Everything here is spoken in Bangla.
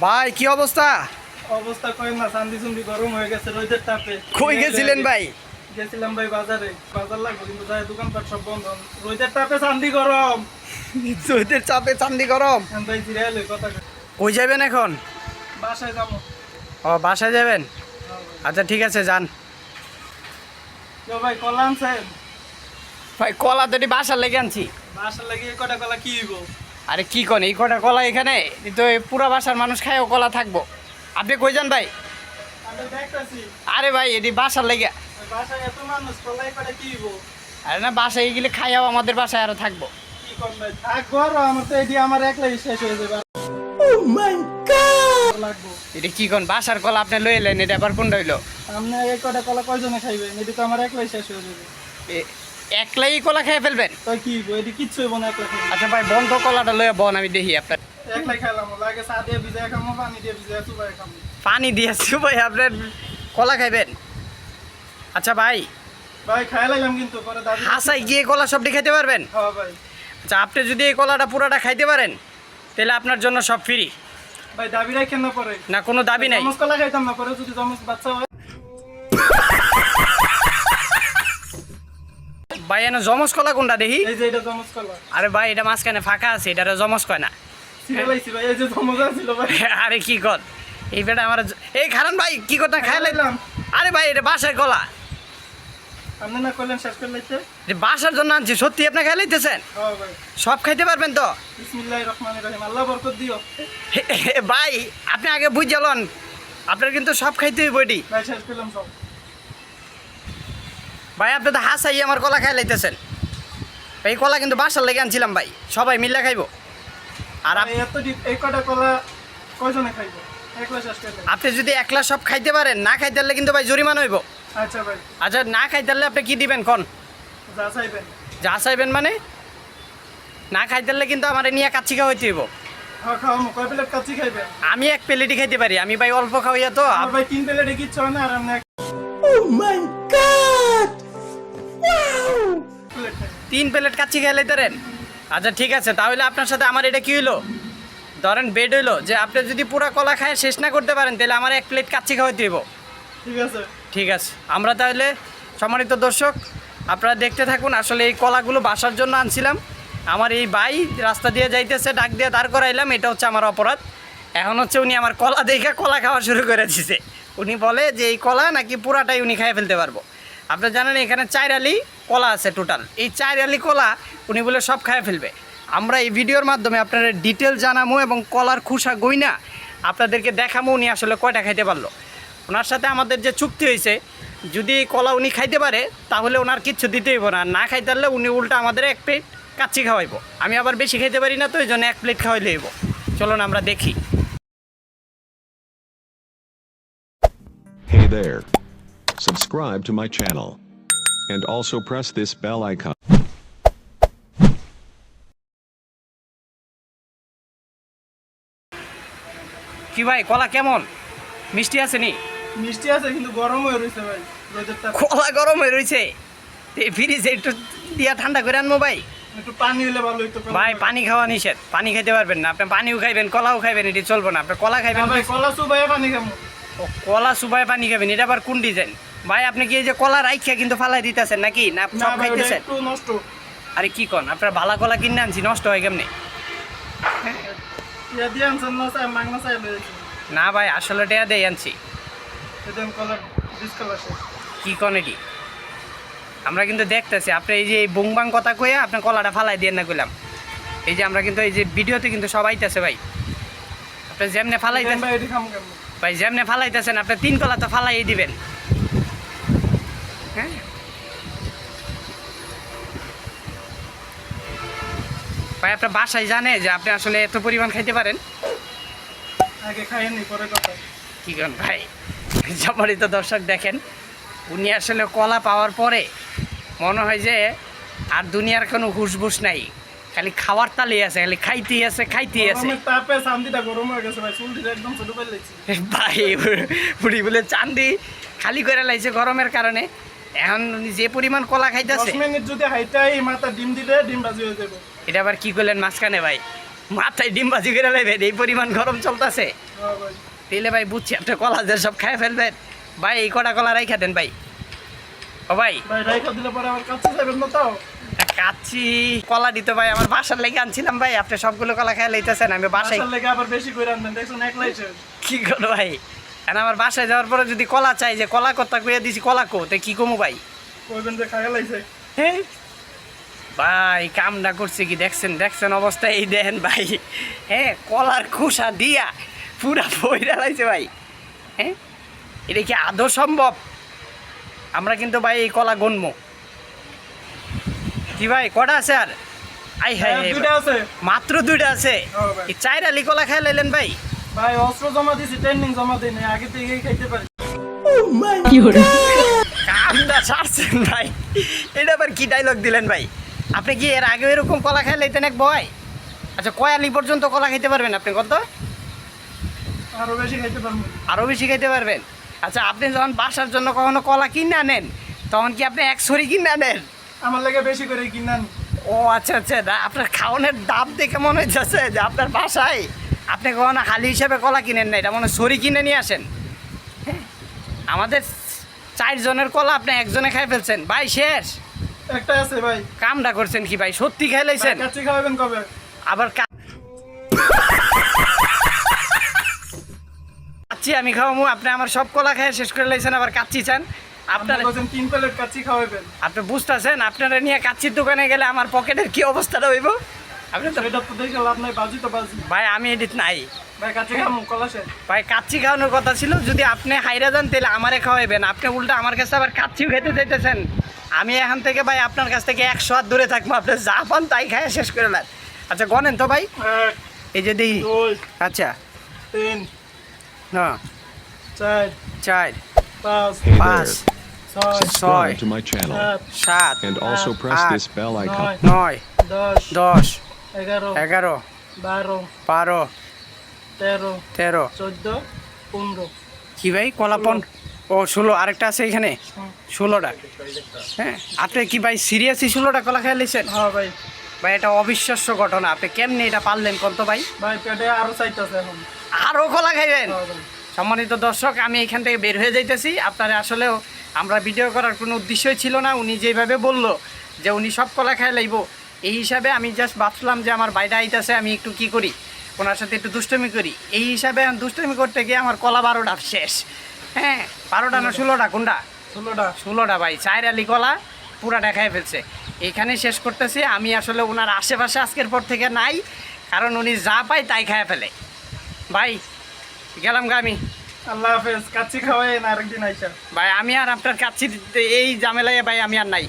ভাই কি অবস্থা? অবস্থা কই না চান্দি চুন্দি গরম হয়ে গেছে রোদের তাপে। কই গেছিলেন ভাই? গেছিলাম ভাই বাজারে বাজার লাগবে কিন্তু যাই দোকানপাট সব বন্ধ। রোদের তাপে চান্দি গরম। চৈতের চাপে চান্দি গরম? ভাই ফিরে এলে কথা কই। যাবেন এখন? বাসায় যাব। ও বাসায় যাবেন? আচ্ছা ঠিক আছে যান। তো ভাই কলা আনছেন? ভাই কলা তো বাসার লেগে আনছি। বাসার লেগে কটা কলা কি হইব? আরে কি কন এই কটা কলা এখানে? তো পুরা বাসার মানুষ খায়ও কলা থাকব। আপনি কই যান ভাই? আরে ভাই এটি বাসার লেগে আরে না বাসায় গেলে খাইয়াও আমাদের বাসায় আরও থাকব। এটি আমার একলাই শেষ হয়ে যাবে। ও মাই গড লাগবো। এটা কি কোন বাসার কলা আপনি এটা আবার আপনি এই কটা কলা কয়জনে খাইবেন? এটি তো আমার একলাই শেষ হয়ে যাবে। এ- একলাই কলা খেয়ে ফেলবেন? কি কিচ্ছু না আচ্ছা ভাই বন্ধ কলাটা লয়ে বন আমি দেখি আপনার। একলাই খাইলাম দিয়ে পানি দিয়ে ভাই আপনার কলা খাইবেন? আচ্ছা ভাই। ভাই খাই লাগলাম কিন্তু পরে দাদি হাসাই গিয়ে কলা সবটি খেতে পারবেন? হ্যাঁ ভাই। আচ্ছা আপনি যদি এই কলাটা পুরাটা খাইতে পারেন তাহলে আপনার জন্য সব ফ্রি। ভাই দাবি রাখেন না পরে। না কোনো দাবি নাই। কলা খাইতাম না পরে যদি বাচ্চা হয়। ভাই এনে জমস কলা কোনটা দেখি? এই যে এটা জমস কলা। আরে ভাই এটা মাঝখানে ফাঁকা আছে এটা জমস কয় না? আরে কি কর? এই বেটা আমার এই খারান ভাই কি কথা খাই লাইলাম আরে ভাই এটা বাসার কলা। আপনি না করলেন শেষ করে লাইতে? যে বাসার জন্য আনছি সত্যি আপনি খাই লাইতেছেন? হ্যাঁ সব খাইতে পারবেন তো? বিসমিল্লাহির রহমানির রহিম আল্লাহ বরকত দিও। হে, হে, ভাই আপনি আগে বুঝ জ্বালন আপনার কিন্তু সব খাইতে হইব এটি। ভাই শেষ করলাম সব। ভাই আপনি তো হাসাই আমার কলা খাই লাইতেছেন। এই কলা কিন্তু বাসার লেগে আনছিলাম ভাই সবাই মিলে খাইবো। আর এই কটা কলা কয়জনে খাইব? আপনি যদি একলা সব খাইতে পারেন না খাইতে পারলে কিন্তু ভাই জরিমানা হইব। আচ্ছা ভাই। আচ্ছা না খাইতে পারলে আপনি কি দিবেন কোন? যা চাইবেন। যা চাইবেন মানে? না খাইতে পারলে কিন্তু আমার নিয়ে হইব। কয় প্লেট কাচ্চি খাইবেন? আমি এক প্লেটই খাইতে পারি আমি ভাই অল্প খাওয়াইয়া তো। আমার ভাই তিন প্লেটে কিচ্ছু না আর এক প্লেট খাইবেন তিন প্লেট কাচ্চি খেয়ে লাইতারেন আচ্ছা ঠিক আছে তাহলে আপনার সাথে আমার এটা কী হইল? ধরেন বেড হইল যে আপনি যদি পুরা কলা খায় শেষ না করতে পারেন তাহলে আমার এক প্লেট কাচ্চি খাওয়াইতে হইব ঠিক আছে। ঠিক আছে আমরা তাহলে সম্মানিত দর্শক আপনারা দেখতে থাকুন আসলে এই কলাগুলো বাসার জন্য আনছিলাম। আমার এই ভাই রাস্তা দিয়ে যাইতেছে ডাক দিয়ে দাঁড় করাইলাম এটা হচ্ছে আমার অপরাধ। এখন হচ্ছে উনি আমার কলা দেখে কলা খাওয়া শুরু করে দিছে। উনি বলে যে এই কলা নাকি পুরাটাই উনি খাই ফেলতে পারব। আপনারা জানেন এখানে চার আলি কলা আছে টোটাল এই চার আলি কলা উনি বলে সব খায় ফেলবে। আমরা এই ভিডিওর মাধ্যমে আপনারা ডিটেল জানামো এবং কলার খুসা গইনা আপনাদেরকে দেখামো উনি আসলে কয়টা খাইতে পারল। ওনার সাথে আমাদের যে চুক্তি হয়েছে, যদি কলা উনি খাইতে পারে, তাহলে ওনার কিচ্ছু দিতে হইব না। না খাইতে পারলে উনি উল্টা আমাদের এক প্লেট কাচ্চি খাওয়াইবো। আমি আবার বেশি খাইতে পারি না তো ওই জন্য এক প্লেট খাওয়াইলে হইব চলুন আমরা দেখি। Hey there. Subscribe to my channel. And also press this bell icon. কি ভাই কলা কেমন? মিষ্টি আছে নি? মিষ্টি আছে কিন্তু গরম হয়ে রয়েছে ভাই রোদের তাপ। কলা গরম হয়ে রয়েছে। ফ্রিজে একটু দিয়া ঠান্ডা করে আনব ভাই। একটু পানি হলে ভালো হইতো ভাই পানি খাওয়া নিষেধ। পানি খাইতে পারবেন না। আপনি পানিও খাইবেন কলাও খাইবেন এটি চলবে না। আপনি কলা খাইবেন ভাই কলা চুবাই পানি খামো ও, কলা সুবাই পানি খাবেন এটা আবার কোন ডিজাইন? ভাই আপনি কি এই যে কলা রাইখা কিন্তু ফালাই দিতেছেন নাকি? না সব খাইতেছেন? একটু নষ্ট। আরে কি কন আপনার ভালা কলা কিনে আনছি নষ্ট হয় কেমনি? ইয়া না ভাই আসলে টেয়া দেই আনছি। কি কন এটি? আমরা কিন্তু দেখতেছি আপনি এই যে এই বুংবাং কথা কয়ে আপনি কলাটা ফালাই দিয়ে না কইলাম। এই যে আমরা কিন্তু এই যে ভিডিওতে কিন্তু সবাই আইতাছে ভাই। আপনি যেমনে ফালাইতেছেন ভাই যেমনে ফালাইতেছেন আপনি তিন কলা তো ফালাই দিবেন। হ্যাঁ। ভাই আপনার বাসায় জানে যে আপনি আসলে এত পরিমাণ খাইতে পারেন? আগে খাইনি পরে কথা। কি করেন ভাই? সম্মানিত দর্শক দেখেন উনি আসলে কলা পাওয়ার পরে মনে হয় যে আর দুনিয়ার কোনো হুসবুস নাই। খালি খাওয়ার তালি আছে খালি খাইতেই আছে খাইতেই আছে। তাপে গরম হয়ে গেছে ভাই। চুলটিটা একদম ছোট ভাই বুড়ি বলে চান্দি খালি করে লাইছে গরমের কারণে। এখন যে পরিমাণ কলা খাইতেছে। মিনিট যদি হাইটাই মাথা ডিম দিলে ডিম বাজি হয়ে যাবে। এটা আবার কি করলেন মাঝখানে ভাই? মাথায় ডিম বাজি করে লাইবেন এই পরিমাণ গরম চলতেছে। হ্যাঁ ভাই। বুঝছি আপনি কলা যে সব খাই ফেলবেন। ভাই এই কটা কলা রাইখা দেন ভাই। ও ভাই। ভাই রাইখা দিলে পরে আমার কাছে যাবেন না তাও? কাচ্ছি কলা দিতে ভাই আমার বাসার লেগে আনছিলাম ভাই আপনি সবগুলো কলা খাই লইতেছেন আমি বাসায় বাসার লেগে আবার বেশি করে আনবেন দেখছেন একলাই কি করব ভাই? এখন আমার বাসায় যাওয়ার পরে যদি কলা চাই যে কলা কথা কইয়া দিছি কলা কো? তো কি কমু ভাই? কইবেন যে খাইয়া লাইছে। হ্যাঁ ভাই কামটা করছে কি? দেখছেন দেখছেন অবস্থা এই দেখেন ভাই। হ্যাঁ কলার খোসা দিয়া পুরা বইরা লাইছে ভাই। হ্যাঁ এটা কি আদৌ সম্ভব? আমরা কিন্তু ভাই এই কলা গণবো কি ভাই কটা আছে আর? আই হ্যাঁ হ্যাঁ, মাত্র দুইটা আছে। হ্যাঁ চাইর আলি কলা খাই লাইলেন ভাই। ভাই অস্ত্র জমা দিছি ট্রেনিং জমা দিই নাই আগে থেকেই খাইতে পারি। কামটা ছাড়ছেন ভাই। এটা আবার কি ডায়লগ দিলেন ভাই? আপনি কি এর আগে এরকম কলা খাই লাইতেন এক বয় আচ্ছা কয় আলি পর্যন্ত কলা খাইতে পারবেন আপনি কত? আরও বেশি খাইতে পারব। আরও বেশি খাইতে পারবেন? আচ্ছা আপনি যখন বাসার জন্য কখনো কলা কিনে আনেন তখন কি আপনি এক ছড়ি কিনে আনেন? আমার লেগে বেশি করে কিনান ও আচ্ছা আচ্ছা দা- আপনার খাওয়ানোর দাম দেখে মনে হচ্ছে যে আপনার বাসায় আপনি কখনো হালি হিসাবে কলা কিনেন না এটা মনে ছড়ি কিনে নিয়ে আসেন। হ্যাঁ আমাদের চারজনের কলা আপনি একজনে খাই ফেলছেন। ভাই শেষ। একটা আছে ভাই। কামটা করছেন কি ভাই? সত্যি খাই লাইছেন? খাওয়াবেন কবে? আবার কা- কাচ্চি আমি খাওয়ামু আপনি আমার সব কলা খাই শেষ করে লাইছেন আবার কাচ্চি চান। আপনার আপনার তিন প্লেট কাচ্চি খাওয়াবেন। আপনি বুঝতেছেন আপনারা নিয়ে কাচ্চির দোকানে গেলে আমার পকেটের কি অবস্থাটা হইব? দেখে ভাই আমি এডিট নাই। ভাই কাচ্চি ভাই কাচ্চি খাওয়ানোর কথা ছিল যদি আপনি হাইরা যান তাহলে আমারে খাওয়াইবেন। আপনি উল্টা আমার কাছে আবার কাচ্চিও খেতে চাইতেছেন। আমি এখান থেকে ভাই আপনার কাছ থেকে একশো হাত দূরে থাকব। আপনি যা পান তাই খাই শেষ করে নেন আচ্ছা গনেন তো ভাই? এই যে দিই। আচ্ছা। তিন না। চার চার। পাঁচ পাঁচ. ছয় সাত and also press this bell icon. নয় নয় দশ দশ এগারো এগারো বারো বারো তেরো তেরো। চোদ্দ পনেরো। কি ভাই কলাপন? ও ষোলো। আরেকটা আছে এখানে। ষোলোটা। হ্যাঁ আপনি কি ভাই সিরিয়াসলি ষোলোটা কলা খেয়ে লিছেন? হ্যাঁ ভাই। ভাই এটা অবিশ্বাস্য ঘটনা। আপনি কেমনি এটা পারলেন কত ভাই? ভাই পেটে আরও চাইতে আছে এখন। আরও কলা খাইবেন? হ্যাঁ সম্মানিত দর্শক আমি এখান থেকে বের হয়ে যাইতেছি। আপনারা আসলেও আমরা ভিডিও করার কোনো উদ্দেশ্যই ছিল না। উনি যেভাবে বলল যে উনি সব কলা খাই লাইব। এই হিসাবে আমি জাস্ট ভাবছিলাম যে আমার বাইরে আইতাছে আমি একটু কি করি? ওনার সাথে একটু দুষ্টমি করি। এই হিসাবে আমি দুষ্টমি করতে গিয়ে আমার কলা বারোটা শেষ। হ্যাঁ বারোটা না ষোলোটা কোনটা? ষোলোটা। ষোলোটা ভাই চায়ের আলি কলা পুরাটা খাই ফেলছে। এখানে শেষ করতেছি। আমি আসলে ওনার আশেপাশে আজকের পর থেকে নাই কারণ উনি যা পায় তাই খায় ফেলে। ভাই গেলাম গা আমি। আল্লাহ হাফেজ কাচ্চি খাওয়াই না আরেকদিন আইসা। ভাই আমি আর আপনার কাছে এই ঝামেলায় ভাই আমি আর নাই।